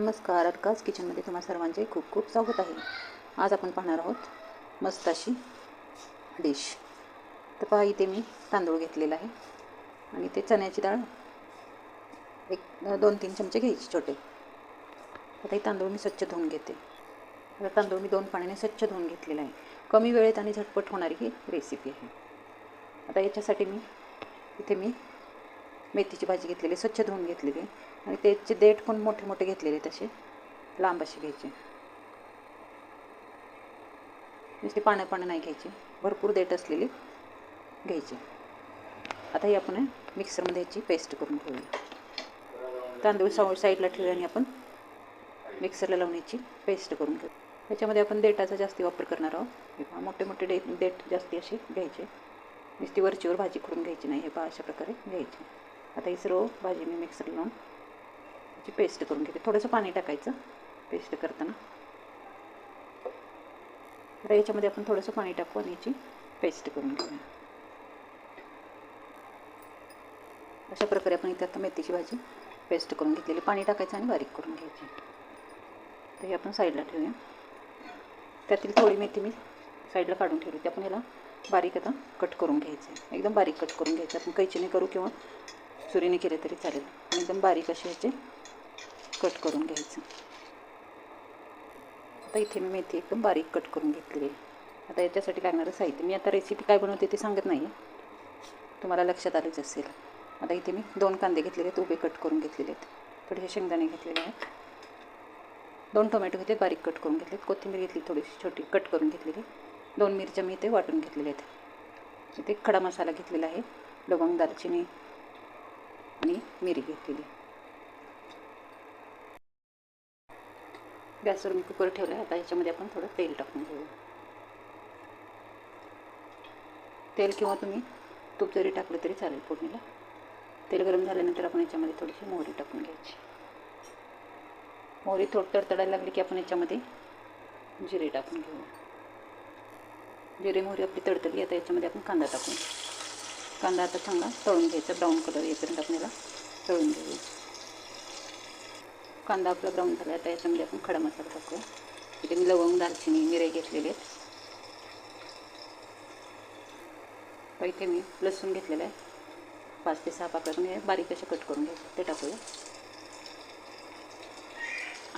नमस्कार अर्काज किचनमध्ये तुम्हा सर्वांचे खूप खूप स्वागत आहे. आज आपण पाहणार आहोत मस्त अशी डिश तर पहा इथे मी तांदूळ घेतलेला आहे आणि ते चण्याची डाळ एक दोन तीन चमचे घ्यायचे छोटे. आता हे तांदूळ मी स्वच्छ धुवून घेते. आता तांदूळ मी दोन पाण्याने स्वच्छ धुवून घेतलेला आहे. कमी वेळेत आणि झटपट होणारी ही रेसिपी आहे. आता याच्यासाठी मी इथे मी मेथीची भाजी घेतलेली स्वच्छ धुवून घेतलेली आहे. आणि त्याचे देठ पण मोठे मोठे घेतलेले तसे. लांब असे घ्यायचे. नुसते पानं पानं नाही घ्यायचे. भरपूर देठ असलेली घ्यायची. आता ही आपण मिक्सरमध्ये याची पेस्ट करून घेऊया तांदूळ साऊ साईडला ठेवूया आणि आपण मिक्सरला लावून याची पेस्ट करून घेऊ त्याच्यामध्ये आपण देठाचा जास्ती वापर करणार आहोत. हे पहा मोठे मोठे डे देठ जास्ती असे घ्यायचे. नुसती वरचीवर भाजी करून घ्यायची नाही. हे पहा अशा प्रकारे घ्यायची. आता ही सर्व भाजी मी मिक्सर लावून याची पेस्ट करून घेते. थोडंसं पाणी टाकायचं पेस्ट करताना. आता याच्यामध्ये आपण थोडंसं पाणी टाकू आणि याची पेस्ट करून घेऊया. अशा प्रकारे आपण इथे आता मेथीची भाजी पेस्ट करून घेतलेली. पाणी टाकायचं आणि बारीक करून घ्यायची. तर हे आपण साईडला ठेवूया. त्यातील थोडी मेथी मी साईडला काढून ठेवली. ती आपण याला बारीक आता कट करून घ्यायचं. एकदम बारीक कट करून घ्यायचं. आपण कैचीने करू किंवा सुरीने केले तरी चालेल. आणि एकदम बारीक असे ह्याचे कट करून घ्यायचं. आता इथे मी मेथी एकदम बारीक कट करून घेतलेली आहे आता याच्यासाठी लागणारं साहित्य. मी आता रेसिपी काय बनवते ते सांगत नाही आहे तुम्हाला लक्षात आलंच असेल. आता इथे मी दोन कांदे घेतलेले आहेत उभे कट करून घेतलेले आहेत. थोडेसे शेंगदाणे घेतलेले आहेत. दोन टोमॅटो घेतले बारीक कट करून घेतलेत. कोथिंबीर घेतली थोडीशी छोटी कट करून घेतलेली. दोन मिरच्या मी इथे वाटून घेतलेल्या आहेत. इथे खडा मसाला घेतलेला आहे. लवंग दालचिनी आणि मिरी घेतलेली. गॅसवर मी कुकर ठेवला आहे आता याच्यामध्ये आपण थोडं तेल टाकून घेऊ तेल किंवा तुम्ही तूप जरी टाकलं तरी चालेल फोडणीला. तेल गरम झाल्यानंतर आपण याच्यामध्ये थोडीशी मोहरी टाकून घ्यायची. मोहरी थोडं तडतडायला लागली की आपण याच्यामध्ये जिरे टाकून घेऊ. जिरे मोहरी आपली तडतडली आता याच्यामध्ये आपण कांदा टाकून. कांदा आता चांगला तळून घ्यायचा ब्राऊन कलर येईपर्यंत आपण याला तळून घेऊ कांदा आपला ब्राऊन झाला आता याच्यामध्ये आपण खडा मसाला टाकूया. इथे मी लवंग दालचिनी मिरे घेतलेले आहेत. इथे मी लसूण घेतलेलं आहे. पाच ते सहा पाकळ्या मी बारीक असे कट करून घ्यायचे ते टाकूया.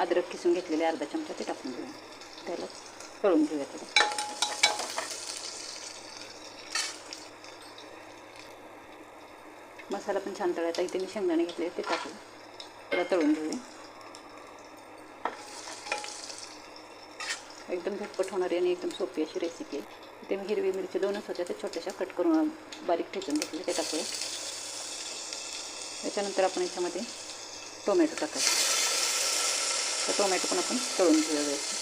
अद्रक किसून घेतलेले अर्धा चमचा ते टाकून घेऊया. त्याला तळून घेऊया त्याला. मसाला पण छान तळायचा. इथे मी शेंगदाणे घेतले ते टाकूया. त्याला तळून घेऊया. एकदम झटपट होणारी आणि एकदम सोपी अशी रेसिपी आहे. इथे मी हिरवी मिरची दोनच होत्या ते छोट्याशा कट करून बारीक ठेचून घेतले ते टाकूया. त्याच्यानंतर आपण याच्यामध्ये टोमॅटो टाकायचं. तर टोमॅटो पण आपण तळून घेऊया व्यवस्थित.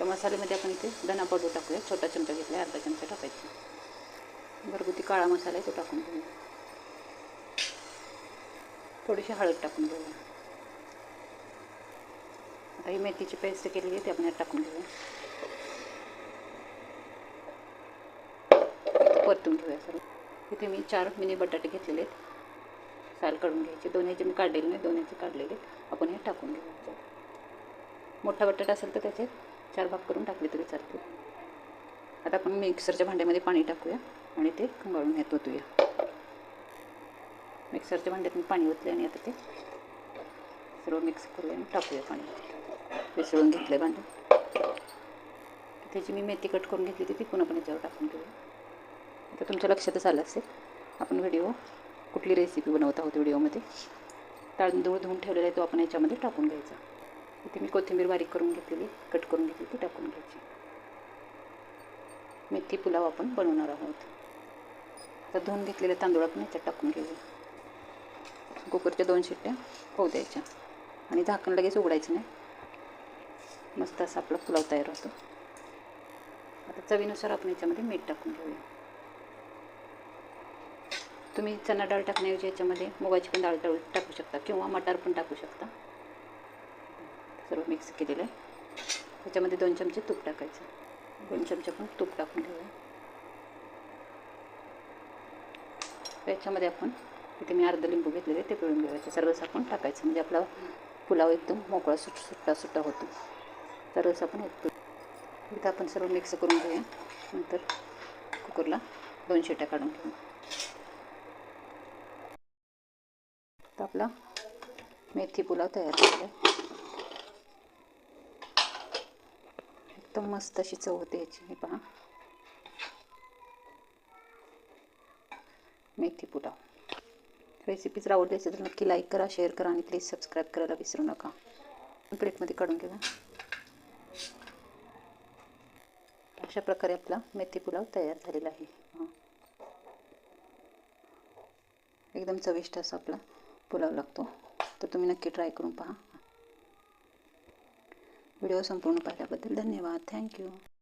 तर मसाल्यामध्ये आपण इथे धना पावडर टाकूया छोटा चमचा घेतला अर्धा चमचा टाकायचा. घरगुती काळा मसाला आहे तो टाकून घेऊया. थोडीशी हळद टाकून घेऊया. ही मेथीची पेस्ट केलेली आहे ती आपण टाकून घेऊया. परतून घेऊया सर्व. इथे मी चार मिनी बटाटे घेतलेले आहेत. साल काढून घ्यायचे. दोन्हीचे मी काढलेले नाही दोन्हीचे काढलेले आपण हे टाकून घेऊ मोठा बटाटा असेल तर त्याचे चार भाग करून टाकले तरी चालतील. आता आपण मिक्सरच्या भांड्यामध्ये पाणी टाकूया आणि ते खंगाळून घेत ओतूया. मिक्सरच्या भांड्यात मी पाणी ओतले आणि आता ते सर्व मिक्स करूया आणि टाकूया पाणी. मिसळून घेतलं आहे भांडं. त्याची मी मेथी कट करून घेतली होती ती पुन्हा आपण याच्यावर टाकून घेऊया आता तुमच्या लक्षातच आलं असेल आपण व्हिडिओ कुठली रेसिपी बनवत आहोत व्हिडिओमध्ये तांदूळ धुवून ठेवलेला आहे तो आपण याच्यामध्ये टाकून घ्यायचा. इथे मी कोथिंबीर बारीक करून घेतलेली कट करून घेतली ती टाकून घ्यायची. मेथी पुलाव आपण बनवणार आहोत. आता धुवून घेतलेले तांदूळ आपण याच्यात टाकून घेऊया. कुकरच्या दोन शिट्ट्या होऊ द्यायच्या. आणि झाकण लगेच उघडायचं नाही. मस्त असा आपला पुलाव तयार होतो. आता चवीनुसार आपण याच्यामध्ये मीठ टाकून घेऊया. तुम्ही चणा डाळ टाकण्याऐवजी याच्यामध्ये मुगाची पण डाळ डाळ टाकू शकता किंवा मटार पण टाकू शकता. सर्व मिक्स केलेलं आहे. त्याच्यामध्ये दोन चमचे तूप टाकायचं. दोन चमचे पण तूप टाकून घेऊया. त्याच्यामध्ये आपण इथे मी अर्ध लिंबू घेतलेले ते पिळून घेऊया सर्वच आपण टाकायचं. म्हणजे आपला पुलाव एकदम मोकळा सुट सुट्टा सुट्टा होतो. रस आपण ऐकतो इथं आपण सर्व मिक्स करून घेऊया. नंतर कुकरला दोन शिट्या काढून घेऊ. तर आपला मेथी पुलाव तयार झाला एकदम मस्त अशी चव होते याची. हे पहा. मेथी पुलाव. रेसिपीज आवडली असेल तर नक्की लाईक करा शेअर करा आणि प्लीज सबस्क्राईब करायला विसरू नका. प्लेटमध्ये काढून घेऊया. अशा प्रकारे आपला मेथी पुलाव तयार झालेला आहे. एकदम चविष्ट असा आपला पुलाव लागतो. तर तुम्ही नक्की ट्राय करून पहा. व्हिडिओ संपूर्ण पाहिल्याबद्दल धन्यवाद. थँक्यू